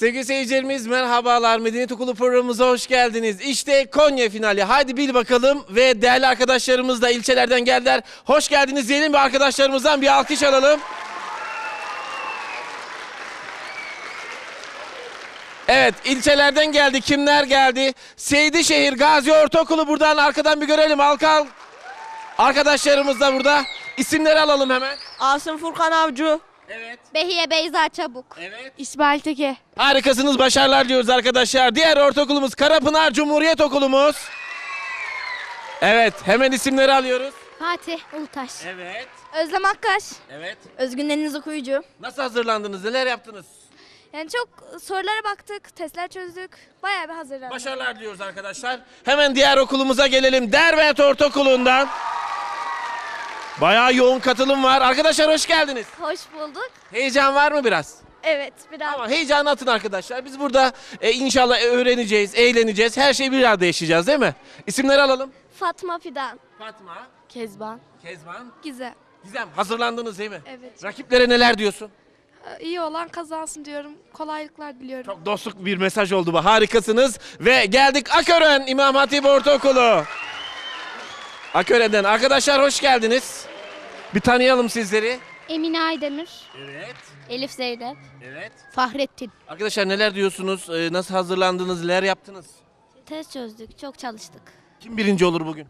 Sevgili seyircilerimiz merhabalar. Medeniyet Okulu programımıza hoş geldiniz. İşte Konya finali. Haydi bil bakalım ve değerli arkadaşlarımız da ilçelerden geldiler. Hoş geldiniz diyelim ve arkadaşlarımızdan bir alkış alalım. Evet ilçelerden geldi. Kimler geldi? Seydişehir Gazi Ortaokulu buradan arkadan bir görelim. Halka Arkadaşlarımız da burada. İsimleri alalım hemen. Asım Furkan Avcı. Evet. Behiye Beyza Çabuk. Evet. İsmail Teke. Harikasınız, başarılar diyoruz arkadaşlar. Diğer ortaokulumuz Karapınar Cumhuriyet Okulumuz. Evet, hemen isimleri alıyoruz. Fatih Ulutaş. Evet, Özlem Akkaş. evet. Özgün Deniz Okuyucu. Nasıl hazırlandınız, neler yaptınız? Yani çok sorulara baktık, testler çözdük. Bayağı bir hazırlandık. Başarılar diliyoruz arkadaşlar. Hemen diğer okulumuza gelelim. Derbent Ortaokulu'ndan. Bayağı yoğun katılım var. Arkadaşlar hoş geldiniz. Hoş bulduk. Heyecan var mı biraz? Evet, biraz. Ama heyecanı atın arkadaşlar. Biz burada e, inşallah öğreneceğiz, eğleneceğiz. Her şeyi bir arada yaşayacağız değil mi? İsimleri alalım. Fatma Fidan. Fatma, Kezban. Kezban, Gizem. Gizem. Hazırlandınız değil mi? Evet. Rakiplere neler diyorsun? İyi olan kazansın diyorum. Kolaylıklar diliyorum. Çok dostluk bir mesaj oldu bu. Harikasınız. Ve geldik Akören İmam Hatip Ortaokulu. Akören'den. Arkadaşlar hoş geldiniz. Bir tanıyalım sizleri. Emine Aydemir. Evet. Elif Zeynep. Evet. Fahrettin. Arkadaşlar neler diyorsunuz? Ee, nasıl hazırlandınız? Neler yaptınız? Test çözdük, çok çalıştık. Kim birinci olur bugün?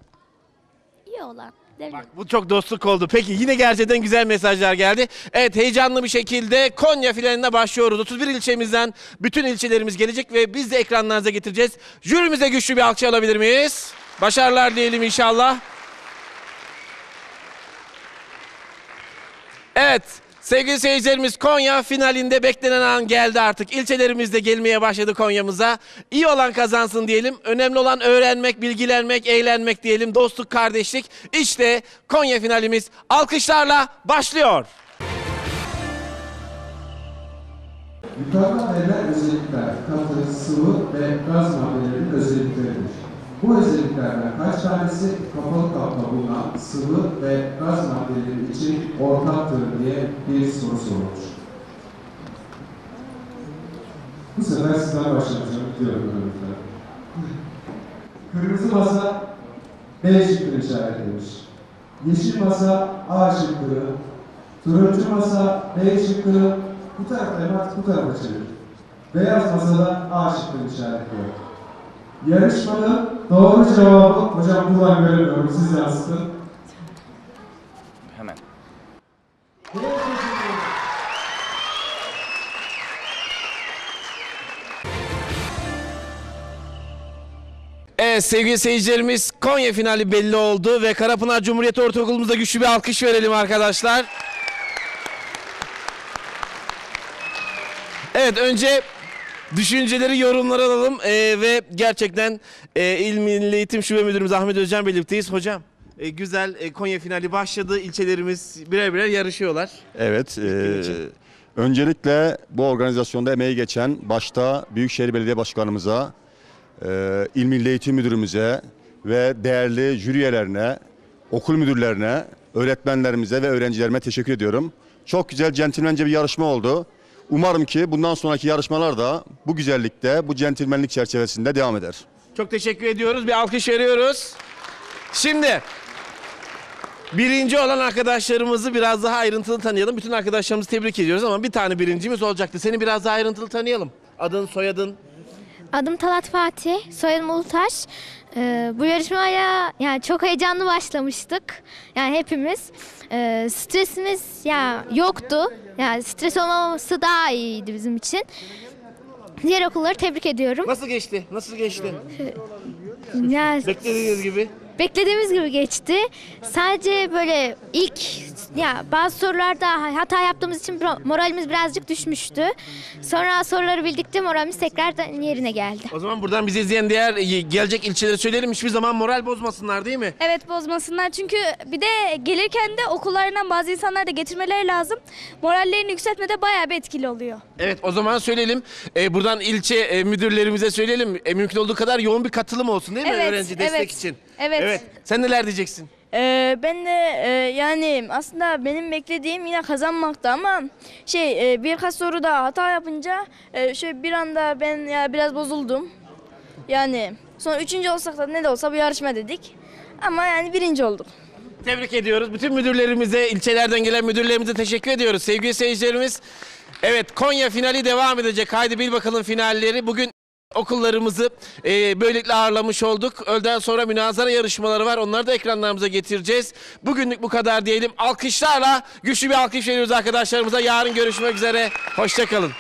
İyi olan. Değil Bak bu çok dostluk oldu. Peki yine gerçekten güzel mesajlar geldi. Evet heyecanlı bir şekilde Konya finaline başlıyoruz. 31 ilçemizden bütün ilçelerimiz gelecek ve biz de ekranlarınıza getireceğiz. Jürimize güçlü bir alkış alabilir miyiz? Başarılar diyelim inşallah. Evet sevgili seyircilerimiz Konya finalinde beklenen an geldi artık. İlçelerimiz de gelmeye başladı Konya'mıza. İyi olan kazansın diyelim. Önemli olan öğrenmek, bilgilenmek, eğlenmek diyelim. Dostluk, kardeşlik. İşte Konya finalimiz alkışlarla başlıyor. Yukarıda verilen özellikler katı, sıvı ve gaz maddelerinin özellikleridir. Bu özelliklerden kaç tanesi kapalı kapta bulunan sıvı ve gaz maddeleri için ortaktır diye bir soru sorulmuş. Bu sefer sizden başlayacağım. Diyorum öğrenciler. Kırmızı masa B şıkkını işaretlemiş. Yeşil masa A şıkkını, turuncu masa B şıkkını, bu tarafa hemen bu tarafa çevir. Beyaz masada A şıkkını işaretliyor. Yarışmanın doğru cevabı, hocam buradan göremiyorum, siz yansıtın. Hemen. Evet sevgili seyircilerimiz Konya finali belli oldu ve Karapınar Cumhuriyet Ortaokulumuzda güçlü bir alkış verelim arkadaşlar. Evet önce düşünceleri yorumları alalım Ee, ve gerçekten e, İl Milli Eğitim Şube Müdürümüz Ahmet Özcan birlikteyiz. Hocam e, güzel e, Konya finali başladı. İlçelerimiz birer birer yarışıyorlar. Evet. için. öncelikle bu organizasyonda emeği geçen başta Büyükşehir Belediye Başkanımıza, eee İl Milli Eğitim Müdürümüze ve değerli jüri üyelerine, okul müdürlerine, öğretmenlerimize ve öğrencilerime teşekkür ediyorum. Çok güzel, centilmence bir yarışma oldu. Umarım ki bundan sonraki yarışmalar da bu güzellikte, bu centilmenlik çerçevesinde devam eder. Çok teşekkür ediyoruz. Bir alkış veriyoruz. Şimdi birinci olan arkadaşlarımızı biraz daha ayrıntılı tanıyalım. Bütün arkadaşlarımızı tebrik ediyoruz ama bir tane birincimiz olacaktı. Seni biraz daha ayrıntılı tanıyalım. Adın, soyadın. Adım Talat Fatih, soyadım Ulutaş. Ee, bu yarışmaya yani çok heyecanlı başlamıştık. Yani hepimiz. Ee, stresimiz ya yoktu. Yani stres olmaması daha iyiydi bizim için. Diğer okulları tebrik ediyorum. Nasıl geçti? Nasıl geçti? Yani Beklediğiniz gibi. Beklediğimiz gibi geçti. Sadece böyle ilk ya bazı sorularda hata yaptığımız için moralimiz birazcık düşmüştü. Sonra soruları bildikçe moralimiz tekrardan yerine geldi. O zaman buradan bizi izleyen diğer e, gelecek ilçeleri söyleyelim. Hiçbir zaman moral bozmasınlar değil mi? Evet bozmasınlar çünkü bir de gelirken de okullarından bazı insanlar da getirmeleri lazım. Morallerini yükseltmede bayağı bir etkili oluyor. Evet o zaman söyleyelim. E, buradan ilçe e, müdürlerimize söyleyelim. E, mümkün olduğu kadar yoğun bir katılım olsun değil mi Evet, öğrenci destek evet. için? Evet. Evet. Sen neler diyeceksin? Ee, ben de e, yani aslında benim beklediğim yine kazanmaktı ama şey e, birkaç soruda hata yapınca e, şöyle bir anda ben ya biraz bozuldum. Yani sonra üçüncü olsak da ne de olsa bu yarışma dedik. Ama yani birinci olduk. Tebrik ediyoruz. Bütün müdürlerimize, ilçelerden gelen müdürlerimize teşekkür ediyoruz. Sevgili seyircilerimiz, evet Konya finali devam edecek. Haydi bil bakalım finalleri. Bugün okullarımızı e, böylelikle ağırlamış olduk. Öğleden sonra münazara yarışmaları var. Onları da ekranlarımıza getireceğiz. Bugünlük bu kadar diyelim. Alkışlarla güçlü bir alkış veriyoruz arkadaşlarımıza. Yarın görüşmek üzere. Hoşçakalın.